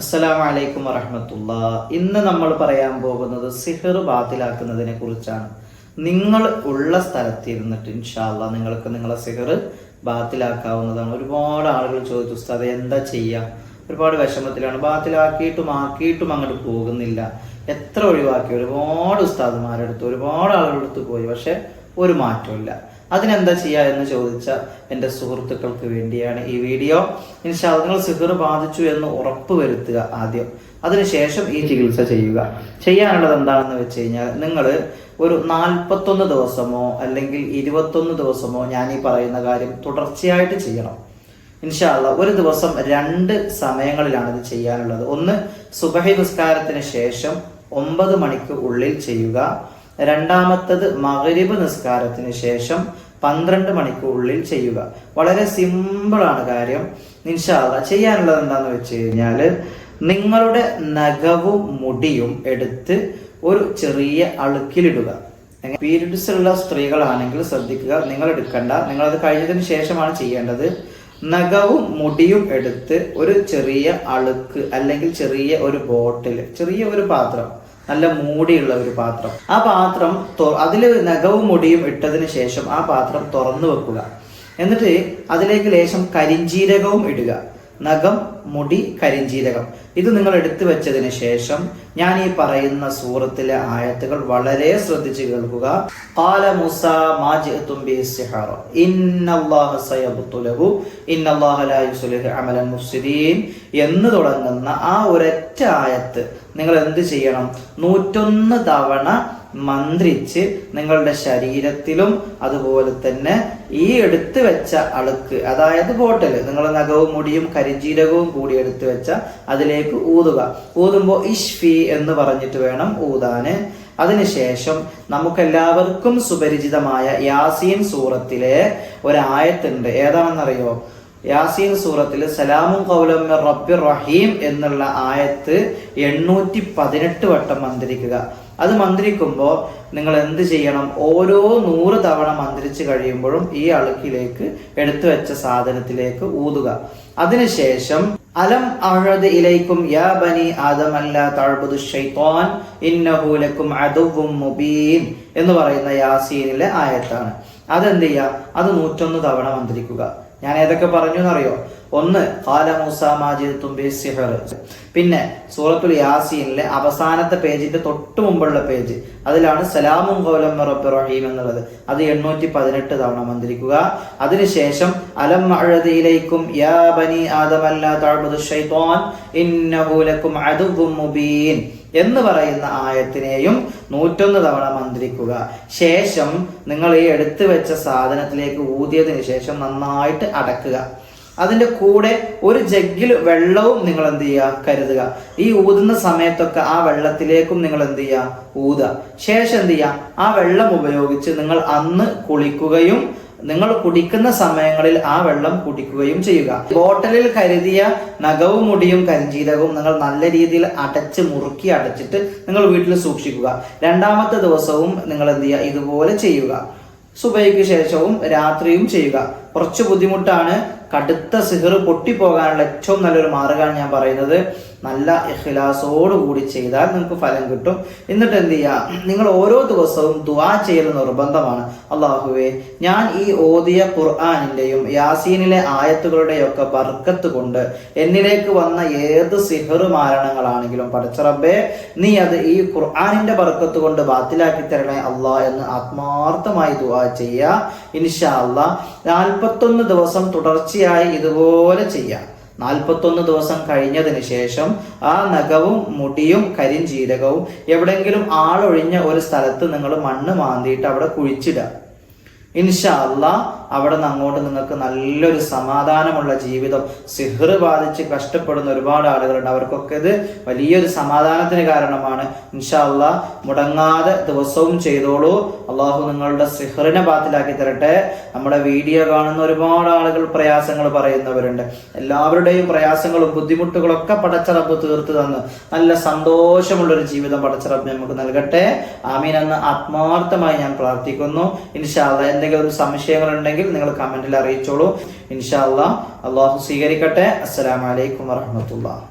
അസ്സലാമു അലൈക്കും വറഹമത്തുള്ള. ഇന്ന് നമ്മൾ പറയാൻ പോകുന്നത് സിഹർ ബാത്തിലാക്കുന്നതിനെ കുറിച്ചാണ്. നിങ്ങൾ ഉള്ള സ്ഥലത്തിരുന്നിട്ട് ഇൻഷാല്ല നിങ്ങൾക്ക് നിങ്ങളെ സിഹർ ബാത്തിലാക്കാവുന്നതാണ്. ഒരുപാട് ആളുകൾ ചോദിച്ചു ഉസ്താദ് എന്താ ചെയ്യുക ഒരുപാട് വിഷമത്തിലാണ്. ബാത്തിലാക്കിയിട്ടും ആക്കിയിട്ടും അങ്ങോട്ട് പോകുന്നില്ല. എത്ര ഒഴിവാക്കി? ഒരുപാട് ഉസ്താദുമാരെടുത്ത് ഒരുപാട് ആളുകളെടുത്ത് പോയി. പക്ഷെ ഒരു മാറ്റമില്ല അതിനെന്താ ചെയ്യുക എന്ന് ചോദിച്ച എന്റെ സുഹൃത്തുക്കൾക്ക് വേണ്ടിയാണ് ഈ വീഡിയോ. ഇൻഷാ നിങ്ങൾ സിഹർ ബാധിച്ചു എന്ന് ഉറപ്പ് വരുത്തുക ആദ്യം. അതിനുശേഷം ഈ ചികിത്സ ചെയ്യുക. ചെയ്യാനുള്ളത് എന്താണെന്ന് വെച്ച് കഴിഞ്ഞാൽ നിങ്ങൾ ഒരു നാൽപ്പത്തൊന്ന് ദിവസമോ അല്ലെങ്കിൽ ഇരുപത്തൊന്ന് ദിവസമോ ഞാൻ ഈ പറയുന്ന കാര്യം തുടർച്ചയായിട്ട് ചെയ്യണം. ഇൻഷാല്ല ഒരു ദിവസം രണ്ട് സമയങ്ങളിലാണ് ഇത് ചെയ്യാനുള്ളത്. ഒന്ന് സുബഹി നിസ്കാരത്തിന് ശേഷം ഒമ്പത് മണിക്ക് ഉള്ളിൽ ചെയ്യുക. രണ്ടാമത്തത് മകരിബ് നിസ്കാരത്തിന് ശേഷം പന്ത്രണ്ട് മണിക്കൂറിൽ ചെയ്യുക. വളരെ സിമ്പിളാണ് കാര്യം. ഇൻഷാല്ല ചെയ്യാനുള്ളത് എന്താന്ന് വെച്ച് കഴിഞ്ഞാൽ നിങ്ങളുടെ നഖവും മുടിയും എടുത്ത് ഒരു ചെറിയ അളുക്കിലിടുക പീരീഡ്സ് ഉള്ള സ്ത്രീകളാണെങ്കിൽ ശ്രദ്ധിക്കുക നിങ്ങൾ എടുക്കണ്ട. നിങ്ങളത് കഴിഞ്ഞതിന് ശേഷമാണ് ചെയ്യേണ്ടത്. നഖവും മുടിയും എടുത്ത് ഒരു ചെറിയ അളുക്ക് അല്ലെങ്കിൽ ചെറിയ ഒരു ബോട്ടിൽ ചെറിയ ഒരു പാത്രം നല്ല മൂടിയുള്ള ഒരു പാത്രം. ആ പാത്രം അതിൽ നഖവും മുടിയും ഇട്ടതിന് ശേഷം ആ പാത്രം തുറന്നു വെക്കുക. എന്നിട്ട് അതിലേക്ക് ലേശം കരിഞ്ജീരകവും ഇടുക. നഖം മുടി കരിഞ്ജീരകം ഇത് നിങ്ങൾ എടുത്തു വെച്ചതിന് ശേഷം ഞാൻ ഈ പറയുന്ന സൂറത്തിലെ ആയത്തുകൾ വളരെ ശ്രദ്ധിച്ച് കേൾക്കുക قال موسى ما جئتم به السحر إن الله سيبطله إن الله لا يصلح عمل المفسدين എന്ന് തുടങ്ങുന്ന ആ ഒരൊറ്റ ആയത്ത് നിങ്ങൾ എന്ത് ചെയ്യണം നൂറ്റൊന്ന് തവണ മന്ത്രിച്ച് നിങ്ങളുടെ ശരീരത്തിലും അതുപോലെ തന്നെ ഈ എടുത്തു വെച്ച അളുക്ക് അതായത് ബോട്ടൽ നിങ്ങൾ നഖവും മുടിയും കരിഞ്ജീരകവും കൂടി എടുത്തു വെച്ച അതിലേക്ക് ഊതുക. ഊതുമ്പോൾ ഇഷ്ഫി എന്ന് പറഞ്ഞിട്ട് വേണം ഊതാന്. അതിനുശേഷം നമുക്കെല്ലാവർക്കും സുപരിചിതമായ യാസീൻ സൂറത്തിലെ ഒരായത്തുണ്ട്. ഏതാണെന്നറിയോ? യാസീൻ സൂറത്തിൽ സലാമും കൗലം റബ്ബിർ റഹീം എന്നുള്ള ആയത്ത് എണ്ണൂറ്റി പതിനെട്ട് വട്ടം മന്ത്രിക്കുക. അത് മന്ത്രിക്കുമ്പോൾ നിങ്ങൾ എന്ത് ചെയ്യണം? ഓരോ നൂറ് തവണ മന്ത്രിച്ച് കഴിയുമ്പോഴും ഈ അളുക്കിലേക്ക് എടുത്തു വെച്ച സാധനത്തിലേക്ക് ഊതുക. അതിനുശേഷം അലം അഴത് ഇലൈക്കും യാ ബനി അതമല്ല തഴബുദു ഷൈത്താൻ ഇന്നഹു ലക്കും മുബീൻ എന്ന് പറയുന്ന യാസീനിലെ ആയത്താണ്. അതെന്ത് ചെയ്യുക? അത് നൂറ്റൊന്ന് തവണ മന്ത്രിക്കുക. ഞാൻ ഏതൊക്കെ പറഞ്ഞു എന്നറിയോ ഒന്ന് കാല മൂസ തുമ്പി സിഹർ. പിന്നെ സൂറത്തുൽ യാസീനിലെ അവസാനത്തെ പേജിന്റെ തൊട്ട് മുമ്പുള്ള പേജ്. അതിലാണ് സലാമും കോലം റബ്ബ് റഹീം എന്നുള്ളത്. അത് എണ്ണൂറ്റി പതിനെട്ട് തവണ മന്ത്രിക്കുക. അതിനുശേഷം അലം അഴതിയിലേക്കും യാ ബനി ആദമല്ല മുബീൻ എന്ന് പറയുന്ന ആയത്തിനെയും നൂറ്റൊന്ന് തവണ മന്ത്രിക്കുക. ശേഷം നിങ്ങൾ ഈ എടുത്തു വെച്ച സാധനത്തിലേക്ക് ഊതിയതിനു ശേഷം നന്നായിട്ട് അടക്കുക. അതിന്റെ കൂടെ ഒരു ജഗ്ഗിൽ വെള്ളവും നിങ്ങൾ എന്ത് ചെയ്യുക കരുതുക. ഈ ഊതുന്ന സമയത്തൊക്കെ ആ വെള്ളത്തിലേക്കും നിങ്ങൾ എന്ത് ചെയ്യുക ഊതുക. ശേഷം എന്ത് ചെയ്യുക ആ വെള്ളം ഉപയോഗിച്ച് നിങ്ങൾ അന്ന് കുളിക്കുകയും നിങ്ങൾ കുടിക്കുന്ന സമയങ്ങളിൽ ആ വെള്ളം കുടിക്കുകയും ചെയ്യുക. ബോട്ടലിൽ കരുതിയ നഖവും മുടിയും കരിഞ്ചീരകവും നിങ്ങൾ നല്ല രീതിയിൽ അടച്ച് മുറുക്കി അടച്ചിട്ട് നിങ്ങൾ വീട്ടിൽ സൂക്ഷിക്കുക. രണ്ടാമത്തെ ദിവസവും നിങ്ങൾ എന്ത് ചെയ്യുക ഇതുപോലെ ചെയ്യുക. സുബൈക്ക് ശേഷവും രാത്രിയും ചെയ്യുക. കുറച്ച് ബുദ്ധിമുട്ടാണ് കടുത്ത സിഹർ പൊട്ടിപ്പോകാനുള്ള ഏറ്റവും നല്ലൊരു മാർഗമാണ് ഞാൻ പറയുന്നത്. നല്ല കൂടി ചെയ്താൽ നിങ്ങൾക്ക് ഫലം കിട്ടും. എന്നിട്ട് എന്ത് ചെയ്യുക നിങ്ങൾ ഓരോ ദിവസവും ദുവാ ചെയ്യൽ നിർബന്ധമാണ്. അള്ളാഹുവെ ഞാൻ ഈ ഓതിയ ഖുർആാനിന്റെയും യാസീനിലെ ആയത്തുകളുടെയൊക്കെ ബർക്കത്ത് കൊണ്ട് എന്നിലേക്ക് വന്ന ഏത് സിഹർ മാരണങ്ങളാണെങ്കിലും പടച്ചറബേ നീ അത് ഈ ഖുർആാനിന്റെ ബർക്കത്ത് കൊണ്ട് ബാത്തിലാക്കി തരണേ അള്ളാ എന്ന് ആത്മാർത്ഥമായി ദുവാ ചെയ്യുക ഇൻഷാ അള്ളാ നാൽപ്പത്തൊന്ന് ദിവസം തുടർച്ചയായി ഇതുപോലെ ചെയ്യാം. നാൽപ്പത്തൊന്ന് ദിവസം കഴിഞ്ഞതിന് ശേഷം ആ നഖവും മുടിയും കരിഞ്ചീരകവും എവിടെങ്കിലും ആളൊഴിഞ്ഞ ഒരു സ്ഥലത്ത് നിങ്ങൾ മണ്ണ് മാന്തിയിട്ട് അവിടെ കുഴിച്ചിടുക. ഇൻഷാ അല്ലാ അവിടെ നിന്ന് അങ്ങോട്ട് നിങ്ങൾക്ക് നല്ലൊരു സമാധാനമുള്ള ജീവിതം. സിഹർ ബാധിച്ച് കഷ്ടപ്പെടുന്ന ഒരുപാട് ആളുകളുണ്ട്. അവർക്കൊക്കെ ഇത് വലിയൊരു സമാധാനത്തിന് കാരണമാണ്. ഇൻഷാ അല്ലാ മുടങ്ങാതെ ദിവസവും ചെയ്തോളൂ. അള്ളാഹു നിങ്ങളുടെ സിഹറിനെ ബാത്തിലാക്കി തരട്ടെ. നമ്മുടെ വീഡിയോ കാണുന്ന ഒരുപാട് ആളുകൾ പ്രയാസങ്ങൾ പറയുന്നവരുണ്ട്. എല്ലാവരുടെയും പ്രയാസങ്ങളും ബുദ്ധിമുട്ടുകളൊക്കെ പടച്ചറപ്പ് തീർത്തു തന്ന് നല്ല സന്തോഷമുള്ളൊരു ജീവിതം പടച്ചറപ്പ് നമുക്ക് നൽകട്ടെ. ആമീൻ എന്ന് ആത്മാർത്ഥമായി ഞാൻ പ്രാർത്ഥിക്കുന്നു. ഇൻഷാ അല്ലാ എന്തെങ്കിലും സംശയങ്ങൾ ഉണ്ടെങ്കിൽ നിങ്ങൾ കമന്റിൽ അറിയിച്ചോളൂ. ഇൻഷാ അള്ളാഹ് അള്ളാഹു സ്വീകരിക്കട്ടെ. അസ്സലാമലൈക്കും വറഹമത്തുള്ള